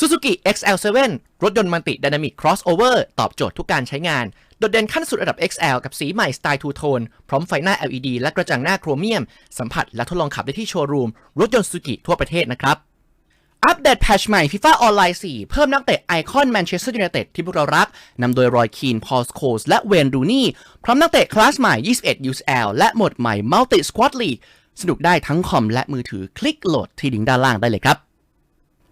Suzuki XL7 รถยนต์มันติ Dynamic Crossover ตอบโจทย์ทุกการใช้งาน โดดเด่นขั้นสุดระดับ XL กับสีใหม่สไตล์ทูโทน พร้อมไฟหน้า LED และกระจังหน้าโครเมียม สัมผัสและทดลองขับได้ที่โชว์รูม รถยนต์ Suzuki ทั่วประเทศนะครับ อัปเดตแพชใหม่ FIFA ออนไลน์4 เพิ่มนักเตะไอคอนแมนเชสเตอร์ยูไนเต็ดที่พวกเรารัก นำโดยรอยคีน พอลสโคสและเวนรูนี่ พร้อมนักเตะคลาสใหม่ 21 UCL และหมดใหม่ Multi Squad League สนุกได้ทั้งคอมและมือถือ คลิกโหลดที่ลิงด้านล่างได้เลยครับ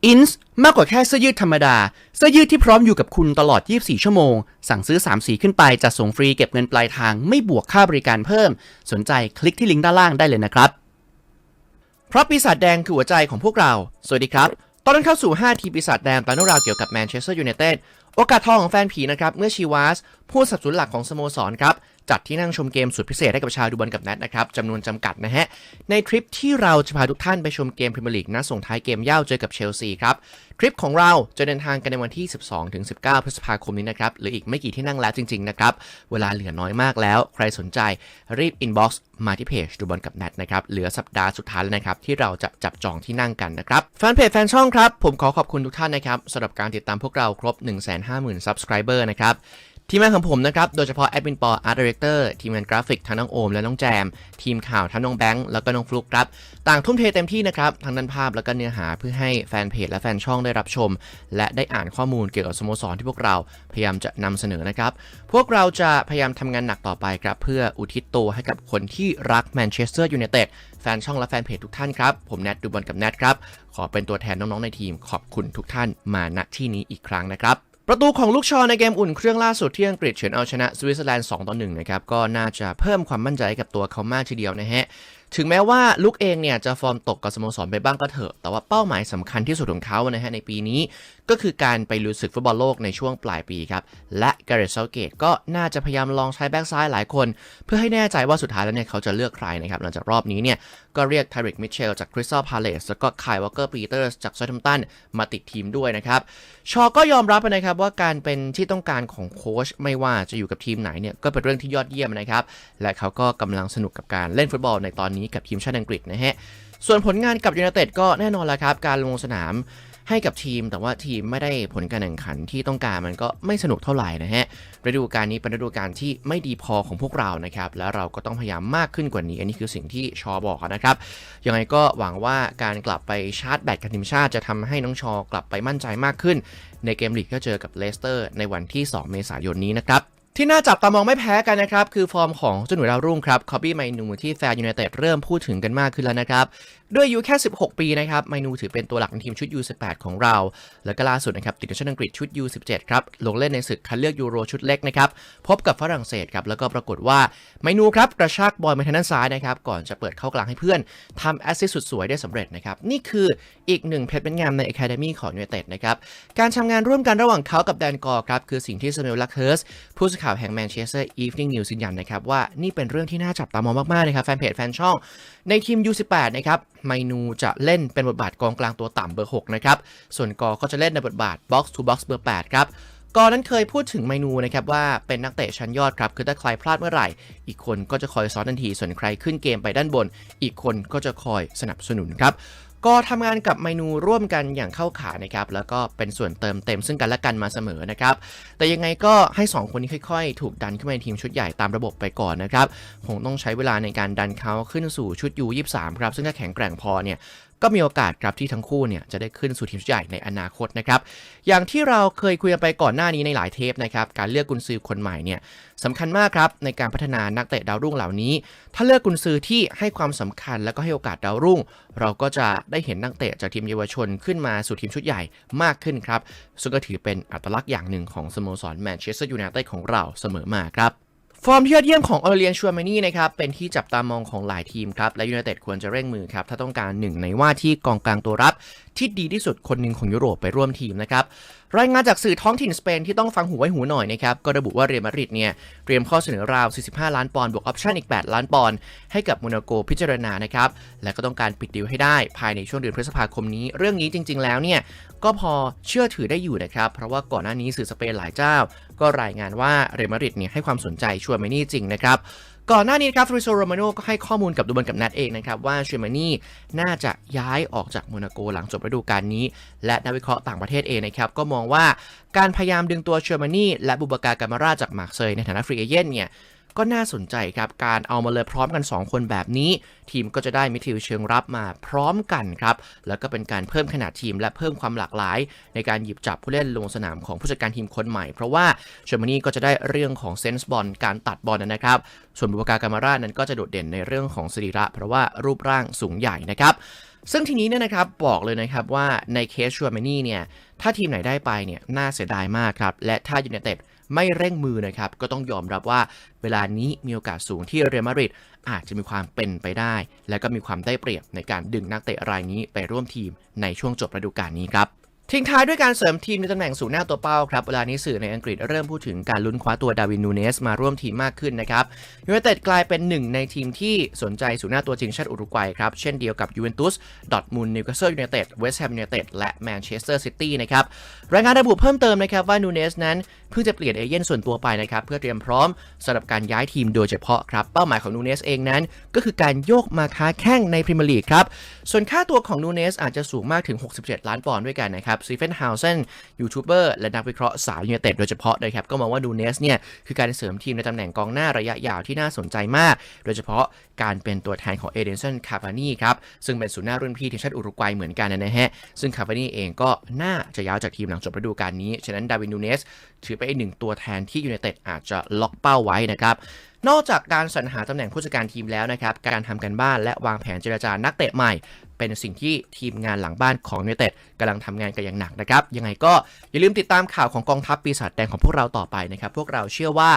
อินส์มากกว่าแค่เสื้อยืดธรรมดา เสื้อยืดที่พร้อมอยู่กับคุณตลอด 24 ชั่วโมง สั่งซื้อ 3 สีขึ้นไปจะส่งฟรีเก็บเงินปลายทางไม่บวกค่าบริการเพิ่ม สนใจคลิกที่ลิงก์ด้านล่างได้เลยนะครับ เพราะปีศาจแดงคือหัวใจของพวกเรา สวัสดีครับ ตอนนั้นเข้าสู่ 5 ทีปีศาจแดงตามเรื่องราวเกี่ยวกับแมนเชสเตอร์ยูไนเต็ด โอกาสทองของแฟนผีนะครับ เมื่อชีวาสผู้สนับสนุนหลักของสโมสรครับ จัดที่นั่งชมเกมสุดพิเศษให้กับชาวดูบอลกับแนทนะครับจำนวนจำกัดนะฮะ ในทริปที่เราจะพาทุกท่านไปชมเกมพรีเมียร์ลีกนัดส่งท้ายเกมเย่าเจอกับเชลซีครับ ทริปของเราจะเดินทางกันในวันที่ 12ถึง19 พฤษภาคมนี้นะครับเหลืออีกไม่กี่ที่นั่งแล้วจริงๆนะครับ เวลาเหลือน้อยมากแล้ว ใครสนใจรีบอินบ็อกซ์มาที่เพจดูบอลกับแนทนะครับเหลือสัปดาห์สุดท้ายแล้วนะครับที่เราจะจับจองที่นั่งกันนะครับแฟนเพจแฟนช่องครับผมขอขอบคุณทุกท่านนะครับสำหรับการติดตามพวกเราครบ 150,000 Subscriber นะครับ ทีมงานของผมนะครับ โดยเฉพาะแอดมินปออาร์ตดีเรคเตอร์ทีมงานกราฟิกทั้งน้องโอมและน้องแจม ทีมข่าวทั้งน้องแบงค์แล้วก็น้องฟลุกครับ ต่างทุ่มเทเต็มที่นะครับทั้งด้านภาพแล้วก็เนื้อหาเพื่อให้แฟนเพจและแฟนช่องได้รับชม และได้อ่านข้อมูลเกี่ยวกับสโมสรที่พวกเราพยายามจะนำเสนอนะครับ พวกเราจะพยายามทำงานหนักต่อไปครับเพื่ออุทิศตัวให้กับคนที่รักแมนเชสเตอร์ยูไนเต็ดแฟนช่องและแฟนเพจทุกท่านครับผมแนทดูบอลกับแนทครับขอเป็นตัวแทนน้องๆในทีมขอบคุณทุกท่านมาณที่นี้อีกครั้งนะครับ ประตูของลูกชอในเกมอุ่นเครื่องล่าสุดที่อังกฤษเฉือนเอาชนะสวิตเซอร์แลนด์2ต่อ1นะครับก็น่าจะเพิ่มความมั่นใจกับตัวเขามากทีเดียวนะฮะ ถึงแม้ว่าลูกเองเนี่ยจะฟอร์มตกกับสโมสรไปบ้างก็เถอะ แต่ว่าเป้าหมายสำคัญที่สุดของเขานะฮะในปีนี้ ก็คือการไปลุยศึกฟุตบอลโลกในช่วงปลายปีครับ และการ์เรตเซาเกตก็น่าจะพยายามลองใช้แบ็กซ้ายหลายคน เพื่อให้แน่ใจว่าสุดท้ายแล้วเนี่ยเขาจะเลือกใครนะครับหลังจากรอบนี้เนี่ยก็เรียกทาริกมิเชลจากคริสตัลพาเลสแล้วก็ไคลวอลเกอร์ปีเตอร์จากซอทัมตันมาติดทีมด้วยนะครับชอก็ยอมรับนะครับว่าการเป็นที่ต้องการของโค้ชไม่ว่าจะอยู่กับทีมไหนเนี่ยก็เป็นเรื่องที่ยอดเยี่ยมนะครับและเขาก็กำลังสนุกกับการเล่นฟุตบอลในตอนนี้กับทีมชาติอังกฤษนะฮะ ส่วนผลงานกับยูไนเต็ดก็แน่นอนแล้วครับ การลงสนามให้กับทีม แต่ว่าทีมไม่ได้ผลการแข่งขันที่ต้องการมันก็ไม่สนุกเท่าไหร่นะฮะฤดูกาลนี้เป็นฤดูกาลที่ไม่ดีพอของพวกเรานะครับ แล้วเราก็ต้องพยายามมากขึ้นกว่านี้ อันนี้คือสิ่งที่ชอบอกนะครับ ยังไงก็หวังว่าการกลับไปชาร์จแบตกับทีมชาติจะทำให้น้องชอกลับไปมั่นใจมากขึ้น ในเกมลีกก็เจอกับเลสเตอร์ในวันที่ 2 เมษายนนี้นะครับ ที่น่าจับตามองไม่แพ้กันนะครับ คือฟอร์มของเจ้าหนุ่ยดาวรุ่งครับคอบบี้ไมนูที่แฟนยูไนเต็ดเริ่มพูดถึงกันมากขึ้นแล้วนะครับ ด้วยอายุแค่ 16 ปีนะครับไมนูถือเป็นตัวหลักในทีมชุด U18 ของเรา แล้วก็ล่าสุดนะครับติดทีมชาติอังกฤษชุด U17 ครับ ลงเล่นในศึกคัดเลือกยูโรชุดเล็กนะครับ พบกับฝรั่งเศสครับ แล้วก็ปรากฏว่าไมนูครับกระชากบอลมาทางด้านซ้ายนะครับก่อนจะเปิดเข้ากลางให้เพื่อนทำแอสซิสต์สุดสวยได้สำเร็จนะครับนี่คืออีกหนึ่งเพชรเป็นงามใน Academy ของยูไนเต็ดนะครับการทำงานร่วมกันระหว่างเขากับแดนกอร์ครับคือสิ่งที่สเมลลักเฮิร์สผู้สื่อข่าวแห่งแมนเชสเตอร์อีฟนิ่งนิวส์ยืนยันนะครับว่านี่เป็นเรื่องที่น่าจับตามองมากๆนะครับแฟนเพจแฟนช่อง ในทีม U18 นะครับไมนูจะเล่นเป็นบทบาทกองกลางตัวต่ำเบอร์ 6 นะครับ ส่วนกอก็จะเล่นในบทบาท Box to Box เบอร์ 8 ครับกอนั้นเคยพูดถึงไมนูนะครับว่าเป็นนักเตะชั้นยอดครับ คือถ้าใครพลาดเมื่อไหร่ อีกคนก็จะคอยซ้อนทันที ส่วนใครขึ้นเกมไปด้านบน อีกคนก็จะคอยสนับสนุนครับ ก็ทำงานกับเมนูร่วมกันอย่างเข้าขานะครับ แล้วก็เป็นส่วนเติมเต็มซึ่งกันและกันมาเสมอนะครับ แต่ยังไงก็ให้ 2 คนนี้ค่อยๆ ถูกดันขึ้นมาในทีมชุดใหญ่ตามระบบไปก่อนนะครับ คงต้องใช้เวลาในการดันเขาขึ้นสู่ชุด U23 ครับ ซึ่งถ้าแข็งแกร่งพอเนี่ย ก็มีโอกาสครับที่ทั้งคู่เนี่ยจะได้ขึ้นสู่ทีมชุดใหญ่ในอนาคตนะครับ อย่างที่เราเคยคุยกันไปก่อนหน้านี้ในหลายเทปนะครับการเลือกกุนซือคนใหม่เนี่ยสำคัญมากครับในการพัฒนานักเตะดาวรุ่งเหล่านี้ ถ้าเลือกกุนซือที่ให้ความสำคัญแล้วก็ให้โอกาสดาวรุ่ง เราก็จะได้เห็นนักเตะจากทีมเยาวชนขึ้นมาสู่ทีมชุดใหญ่มากขึ้นครับซึ่งก็ถือเป็นอัตลักษณ์อย่างหนึ่งของสโมสรแมนเชสเตอร์ยูไนเต็ดของเราเสมอมาครับ ฟอร์มที่ยอดเยี่ยมของออเลียนชัวมานี่นะครับเป็นที่จับตามองของหลายทีมครับ และยูไนเต็ดควรจะเร่งมือครับ ถ้าต้องการหนึ่งในว่าที่กองกลางตัวรับ ที่ดีที่สุดคนหนึ่งของยุโรปไปร่วมทีมนะครับ รายงานจากสื่อท้องถิ่นสเปนที่ต้องฟังหูไว้หูหน่อยนะครับ ก็ระบุว่าเรอัลมาดริดเนี่ยเตรียมข้อเสนอราว 45 ล้านปอนด์บวกออปชั่นอีก 8 ล้านปอนด์ให้กับโมนาโกพิจารณานะครับและก็ต้องการปิดดีลให้ได้ภายในช่วงเดือนพฤษภาคมนี้ เรื่องนี้จริง ๆ แล้วเนี่ยก็พอเชื่อถือได้อยู่นะครับเพราะว่าก่อนหน้านี้สื่อสเปนหลายเจ้า ก็รายงานว่าเรอัลมาดริดเนี่ยให้ความสนใจชัวร์เมนี่จริงนะครับก่อนหน้านี้ครับฟริโซโรมาโนก็ให้ข้อมูลกับดูบอลกับนัดเองนะครับ ว่าเชอร์มานี่น่าจะย้ายออกจากโมนาโกหลังจบฤดูกาลนี้ และนักวิเคราะห์ต่างประเทศเองนะครับ ก็มองว่าการพยายามดึงตัวเชอร์มานี่และบูบาการกามาราจากมาร์เซยในฐานะฟรีเอเจนต์เนี่ย ก็น่าสนใจครับ การเอามาเลยพร้อมกัน 2 คนแบบนี้ ทีมก็จะได้มิดฟิลด์เชิงรับมาพร้อมกันครับ แล้วก็เป็นการเพิ่มขนาดทีมและเพิ่มความหลากหลาย ในการหยิบจับผู้เล่นลงสนามของผู้จัดการทีมคนใหม่ เพราะว่าเชอร์มานีก็จะได้เรื่องของเซนส์บอลการตัดบอลนะครับ ส่วนบุบการกามารานั้นก็จะโดดเด่นในเรื่องของสรีระ เพราะว่ารูปร่างสูงใหญ่นะครับซึ่งทีนี้เนี่ยนะครับบอกเลยนะครับว่าในเคสชัวร์แมนี่เนี่ยถ้าทีมไหนได้ไปเนี่ยน่าเสียดายมากครับ และถ้ายูไนเต็ด ไม่เร่งมือนะครับ ก็ต้องยอมรับว่าเวลานี้มีโอกาสสูงที่เรอัลมาดริดอาจจะมีความเป็นไปได้ และก็มีความได้เปรียบในการดึงนักเตะรายนี้ไปร่วมทีมในช่วงจบฤดูกาลนี้ครับ ทิ้งท้ายด้วยการเสริมทีมในตำแหน่งศูนย์หน้าตัวเป้าครับ เวลานี้สื่อในอังกฤษเริ่มพูดถึงการลุ้นคว้าตัวดาวินนูเนสมาร่วมทีมมากขึ้นนะครับยูไนเต็ดกลายเป็นหนึ่งในทีมที่สนใจศูนย์หน้าตัวจริงชาติอุรุกวัยครับ เช่นเดียวกับยูเวนตุส ดอทมุนนิวคาสเซิลยูไนเต็ด เวสต์แฮมยูไนเต็ด และแมนเชสเตอร์ซิตี้นะครับ รายงานระบุเพิ่มเติมนะครับว่านูเนสนั้นเพิ่งจะเปลี่ยนเอเย่นส่วนตัวไปนะครับเพื่อเตรียมพร้อมสำหรับการย้ายทีมโดยเฉพาะครับเป้าหมายของนูเนสเองนั้น ก็คือการโยกมาค้าแข้งในพรีเมียร์ลีกครับส่วนค่าตัวของนูเนสอาจจะสูงมากถึง 67 ล้านปอนด์ด้วยกันนะครับซีเฟนฮาวเซนยูทูบเบอร์และนักวิเคราะห์สายยูไนเต็ดโดยเฉพาะนะครับก็มองว่าดูเนสเนี่ยคือการเสริมทีมในตำแหน่งกองหน้าระยะยาวที่น่าสนใจมาก โดยเฉพาะการเป็นตัวแทนของเอเดนสันคา v านีครับซึ่งเป็นศูนย์หน้ารุ่นพี่ทีมชาติอุรุกวัยเหมือนกันนะฮะซึ่งคา v านีเองก็น่าจะย้ายจากทีมหลังจบฤดูกาลนี้ฉะนั้นดาวินนูเนสถือเป็นอีกหนึ่งตัวแทนที่ยูไนเต็ดอาจจะล็อกเป้าไว้นะครับ นอกจากการสรรหาตำแหน่งผู้จัดการทีมแล้วนะครับ การทำกันบ้านและวางแผนเจรจานักเตะใหม่ เป็นสิ่งที่ทีมงานหลังบ้านของยูไนเต็ดกำลังทำงานกันอย่างหนักนะครับ ยังไงก็อย่าลืมติดตามข่าวของกองทัพปีศาจแดงของพวกเราต่อไปนะครับ พวกเราเชื่อว่า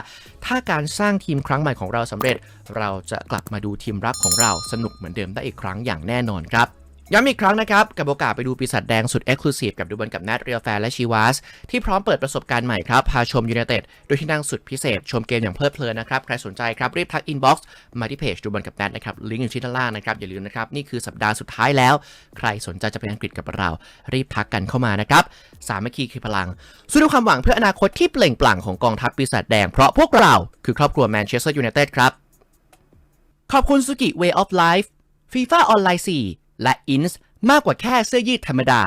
ถ้าการสร้างทีมครั้งใหม่ของเราสำเร็จ เราจะกลับมาดูทีมรับของเราสนุกเหมือนเดิมได้อีกครั้งอย่างแน่นอนครับ ย้ำอีกครั้งนะครับ กับโอกาสไปดูปีศาจแดงสุดเอ็กซ์คลูซีฟกับดูบอลกับนัดเรียลแฟร์และชีวาสที่พร้อมเปิดประสบการณ์ใหม่ครับ พาชมยูไนเต็ดโดยที่นั่งสุดพิเศษ ชมเกมอย่างเพลิดเพลินนะครับ ใครสนใจครับ รีบทักอินบ็อกซ์มาที่เพจดูบอลกับนัดนะครับ ลิงก์อยู่ที่ด้านล่างนะครับ อย่าลืมนะครับ นี่คือสัปดาห์สุดท้ายแล้ว ใครสนใจจะไปอังกฤษกับเรา รีบทักกันเข้ามานะครับสามัคคีคือพลังสู้ด้วยความหวังเพื่ออนาคตที่เปล่งปลั่งของกองทัพปีศาจแดงเพราะพวกเราคือครอบครัวแมนเชสเตอร์ยูไนเต็ดครับขอบคุณสุกิ Way of Life FIFA ออนไลน์4 และอินส์มากกว่าแค่เสื้อยืดธรรมดา